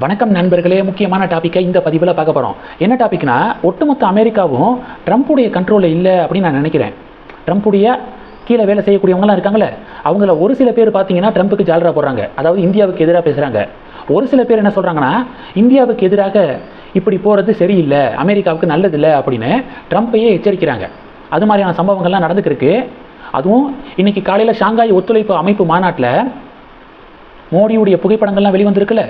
வணக்கம் நண்பர்களே முக்கியமான டாப்பிக்கை இந்த பதிவில் பார்க்க போகிறோம் என்ன டாபிக்னா ஒட்டுமொத்த அமெரிக்காவும் ட்ரம்ப்புடைய கண்ட்ரோலில் இல்லை அப்படின்னு நான் நினைக்கிறேன். ட்ரம்ப்புடைய கீழே வேலை செய்யக்கூடியவங்களாம் இருக்காங்களே அவங்கள ஒரு சில பேர் பார்த்தீங்கன்னா ட்ரம்ப்புக்கு ஜாலரா போடுறாங்க. அதாவது இந்தியாவுக்கு எதிராக பேசுகிறாங்க ஒரு சில பேர் என்ன சொல்கிறாங்கன்னா இந்தியாவுக்கு எதிராக இப்படி போகிறது சரியில்லை அமெரிக்காவுக்கு நல்லதில்லை அப்படின்னு ட்ரம்ப்பையே எச்சரிக்கிறாங்க. அது மாதிரியான சம்பவங்கள்லாம் நடந்துக்கிருக்கு. அதுவும் இன்றைக்கி காலையில் ஷாங்காய் ஒத்துழைப்பு அமைப்பு மாநாட்டில் மோடியுடைய புகைப்படங்கள்லாம் வெளிவந்திருக்குல்ல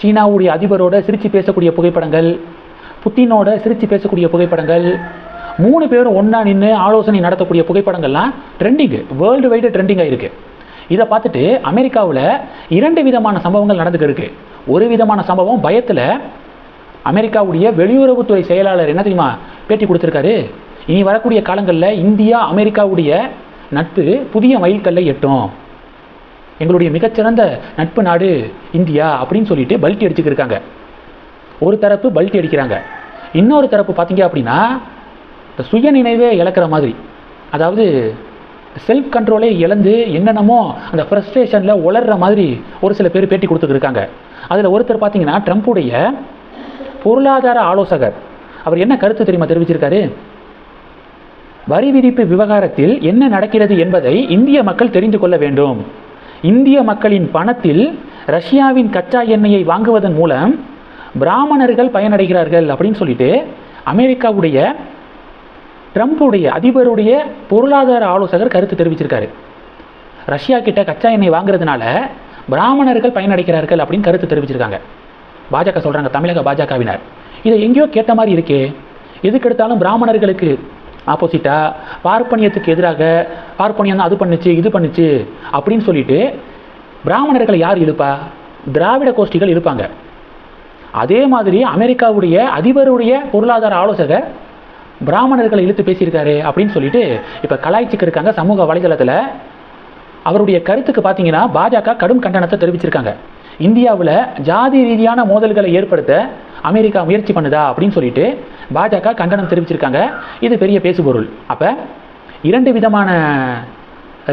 சீனாவுடைய அதிபரோட சிரித்து பேசக்கூடிய புகைப்படங்கள் புட்டினோட சிரித்து பேசக்கூடிய புகைப்படங்கள் மூணு பேரும் ஒன்றா நின்று ஆலோசனை நடத்தக்கூடிய புகைப்படங்கள்லாம் ட்ரெண்டிங்கு வேர்ல்டு வைடு ட்ரெண்டிங்காக இருக்குது இதை பார்த்துட்டு அமெரிக்காவில் இரண்டு விதமான சம்பவங்கள் நடந்துக்கு இருக்குது ஒரு விதமான சம்பவம் பயத்தில் அமெரிக்காவுடைய வெளியுறவுத்துறை செயலாளர் என்ன தெரியுமா பேட்டி கொடுத்துருக்காரு? இனி வரக்கூடிய காலங்களில் இந்தியா அமெரிக்காவுடைய நட்பு புதிய மைல்கல்லை எட்டும். எங்களுடைய மிகச்சிறந்த நட்பு நாடு இந்தியா அப்படின்னு சொல்லிட்டு பல்ட்டி அடிச்சுக்கிருக்காங்க ஒரு தரப்பு பல்ட்டி அடிக்கிறாங்க. இன்னொரு தரப்பு பார்த்தீங்க அப்படின்னா இந்த சுயநினைவே இழக்கிற மாதிரி. அதாவது செல்ஃப் கண்ட்ரோலே இழந்து என்னென்னமோ அந்த ஃப்ரஸ்ட்ரேஷனில் உளர்ற மாதிரி ஒரு சில பேர் பேட்டி கொடுத்துருக்காங்க அதில் ஒருத்தர் பார்த்தீங்கன்னா ட்ரம்ப்புடைய பொருளாதார ஆலோசகர். அவர் என்ன கருத்து தெரியுமா தெரிவிச்சிருக்காரு? வரி விதிப்பு விவகாரத்தில் என்ன நடக்கிறது என்பதை இந்திய மக்கள் தெரிந்து கொள்ள வேண்டும். இந்திய மக்களின் பணத்தில் ரஷ்யாவின் கச்சா எண்ணெயை வாங்குவதன் மூலம் பிராமணர்கள் பயனடைகிறார்கள் அப்படின்னு சொல்லிட்டு அமெரிக்காவுடைய ட்ரம்ப்புடைய அதிபருடைய பொருளாதார ஆலோசகர் கருத்து தெரிவிச்சிருக்காரு. ரஷ்யா கிட்ட கச்சா எண்ணெய் வாங்குறதுனால பிராமணர்கள் பயனடைகிறார்கள் அப்படின்னு கருத்து தெரிவிச்சிருக்காங்க. பாஜக சொல்கிறாங்க தமிழக பாஜகவினர். இதை எங்கேயோ கேட்ட மாதிரி இருக்கே. எதுக்கு எடுத்தாலும் பிராமணர்களுக்கு ஆப்போசிட்டாக பார்ப்பனியத்துக்கு எதிராக பார்ப்பனியம் அது பண்ணுச்சு இது பண்ணுச்சு அப்படின்னு சொல்லிட்டு பிராமணர்களை யார் இழுப்பா? திராவிட கோஷ்டிகள் இழுப்பாங்க. அதே மாதிரி அமெரிக்காவுடைய அதிபருடைய பொருளாதார ஆலோசகர் பிராமணர்களை இழுத்து பேசியிருக்காரு அப்படின்னு சொல்லிட்டு இப்போ கலாய்ச்சிக்கு இருக்காங்க சமூக வலைதளத்தில். அவருடைய கருத்துக்கு பார்த்தீங்கன்னா பாஜக கடும் கண்டனத்தை தெரிவிச்சிருக்காங்க. இந்தியாவில் ஜாதி ரீதியான மோதல்களை ஏற்படுத்த அமெரிக்கா முயற்சி பண்ணுதா அப்படின்னு சொல்லிட்டு பாஜக கண்டனம் தெரிவிச்சிருக்காங்க. இது பெரிய பேசுபொருள். அப்போ இரண்டு விதமான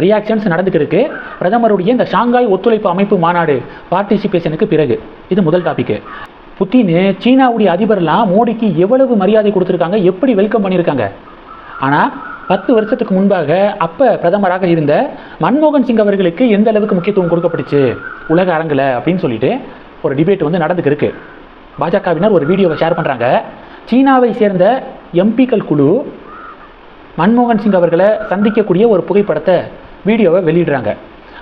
ரியாக்ஷன்ஸ் நடந்துக்கிறதுக்கு பிரதமருடைய இந்த ஷாங்காய் ஒத்துழைப்பு அமைப்பு மாநாடு பார்ட்டிசிபேஷனுக்கு பிறகு. இது முதல் டாபிக்கு புத்தின் சீனாவுடைய அதிபர்லாம் மோடிக்கு எவ்வளவு மரியாதை கொடுத்துருக்காங்க எப்படி வெல்கம் பண்ணியிருக்காங்க. ஆனால் பத்து வருஷத்துக்கு முன்பாக அப்போ பிரதமராக இருந்த மன்மோகன் சிங் அவர்களுக்கு எந்த அளவுக்கு முக்கியத்துவம் கொடுக்கப்பட்டுச்சு? உலக அரங்கில் அப்படின்னு சொல்லிட்டு ஒரு டிபேட் வந்து நடந்துக்கிருக்கு. பாஜகவினர் ஒரு வீடியோவை ஷேர் பண்ணுறாங்க சீனாவை சேர்ந்த எம்பிக்கள் குழு மன்மோகன் சிங் அவர்களை சந்திக்கக்கூடிய ஒரு புகைப்படத்தை வீடியோவை வெளியிடுறாங்க.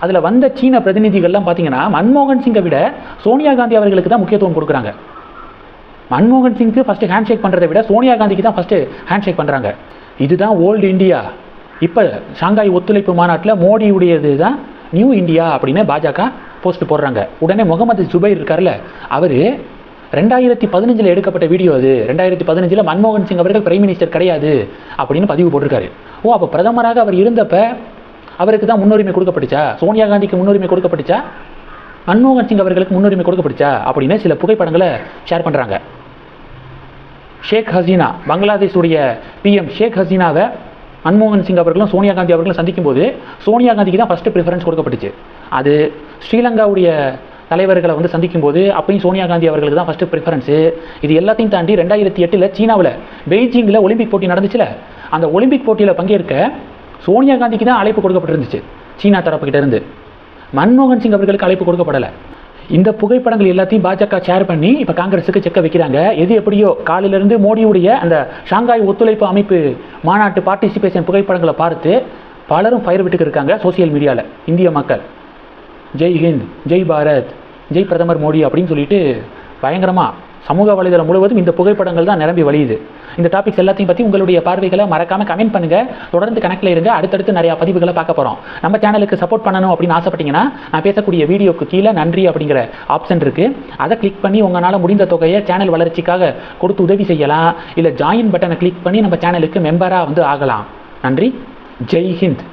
அதில் வந்த சீன பிரதிநிதிகள்லாம் பார்த்தீங்கன்னா மன்மோகன் சிங்கை விட சோனியா காந்தி அவர்களுக்கு தான் முக்கியத்துவம் கொடுக்குறாங்க. மன்மோகன் சிங்க்கு ஃபஸ்ட்டு ஹேண்ட் ஷேக் பண்ணுறதை விட சோனியா காந்திக்கு தான் ஃபஸ்ட்டு ஹேண்ட் ஷேக் பண்ணுறாங்க இதுதான் ஓல்டு இந்தியா. இப்போ ஷாங்காய் ஒத்துழைப்பு மாநாட்டில் மோடியுடையது தான் நியூ இந்தியா அப்படின்னு பாஜக போஸ்ட் போடுறாங்க. உடனே முகமது ஜுபைர் இருக்கார்ல அவர் ரெண்டாயிரத்தி பதினஞ்சில் எடுக்கப்பட்ட வீடியோ அது. ரெண்டாயிரத்தி பதினஞ்சில் மன்மோகன் சிங் அவர்கள் பிரைம் மினிஸ்டர் கிடையாது அப்படின்னு பதிவு போட்டிருக்காரு. ஓ அப்போ பிரதமராக அவர் இருந்தப்ப அவருக்கு தான் முன்னுரிமை கொடுக்கப்பட்டுச்சா? சோனியா காந்திக்கு முன்னுரிமை கொடுக்கப்பட்டுச்சா? மன்மோகன் சிங் அவர்களுக்கு முன்னுரிமை கொடுக்கப்பட்டுச்சா? அப்படின்னு சில புகைப்படங்களை ஷேர் பண்ணுறாங்க ஷேக் ஹசீனா பங்களாதேஷுடைய பிஎம் ஷேக் ஹசீனாவை மன்மோகன் சிங் அவர்களும் சோனியா காந்தி அவர்களும் சந்திக்கும் போது சோனியா காந்திக்கு தான் ஃபஸ்ட்டு ப்ரிஃபரன்ஸ் கொடுக்கப்பட்டுச்சு. அது ஸ்ரீலங்காவுடைய தலைவர்களை வந்து சந்திக்கும் போது அப்பயும் சோனியா காந்தி அவர்களுக்கு தான் ஃபஸ்ட்டு ப்ரிஃபரன்ஸு இது எல்லாத்தையும் தாண்டி ரெண்டாயிரத்தி எட்டில் சீனாவில் பெய்ஜிங்கில் ஒலிம்பிக் போட்டி நடந்துச்சுல அந்த ஒலிம்பிக் போட்டியில் பங்கேற்க சோனியா காந்திக்கு தான் அழைப்பு கொடுக்கப்பட்டிருந்துச்சு சீனா தரப்புக்கிட்ட இருந்து. மன்மோகன் சிங் அவர்களுக்கு அழைப்பு கொடுக்கப்படலை. இந்த புகைப்படங்கள் எல்லாத்தையும் பாஜக ஷேர் பண்ணி இப்போ காங்கிரஸுக்கு செக்க வைக்கிறாங்க. எது எப்படியோ காலையிலேருந்து மோடியுடைய அந்த ஷாங்காய் ஒத்துழைப்பு அமைப்பு மாநாட்டு பார்ட்டிசிபேஷன் புகைப்படங்களை பார்த்து பலரும் ஃபயர் விட்டுக்கு இருக்காங்க சோசியல் மீடியாவில் இந்திய மக்கள். ஜெய் ஹிந்த் ஜெய் பாரத் ஜெய் பிரதமர் மோடி அப்படின்னு சொல்லிட்டு பயங்கரமாக சமூக வலைதளம் முழுவதும் இந்த புகைப்படங்கள் தான் நிரம்பி வழியுது. இந்த டாபிக்ஸ் எல்லாத்தையும் பற்றி உங்களுடைய பார்வைகளை மறக்காமல் கமெண்ட் பண்ணுங்கள் தொடர்ந்து கணக்கில் இருங்க. அடுத்தடுத்து நிறையா பதிவுகளை பார்க்க போகிறோம் நம்ம சேனலுக்கு சப்போர்ட் பண்ணணும் அப்படின்னு ஆசைப்பட்டீங்கன்னா நான் பேசக்கூடிய வீடியோக்கு கீழே நன்றி அப்படிங்கிற ஆப்ஷன் இருக்குது அதை கிளிக் பண்ணி உங்களால் முடிந்த தொகையை சேனல் வளர்ச்சிக்காக கொடுத்து உதவி செய்யலாம். இல்லை ஜாயின் பட்டனை கிளிக் பண்ணி நம்ம சேனலுக்கு மெம்பராக வந்து ஆகலாம். நன்றி. ஜெய் ஹிந்த்.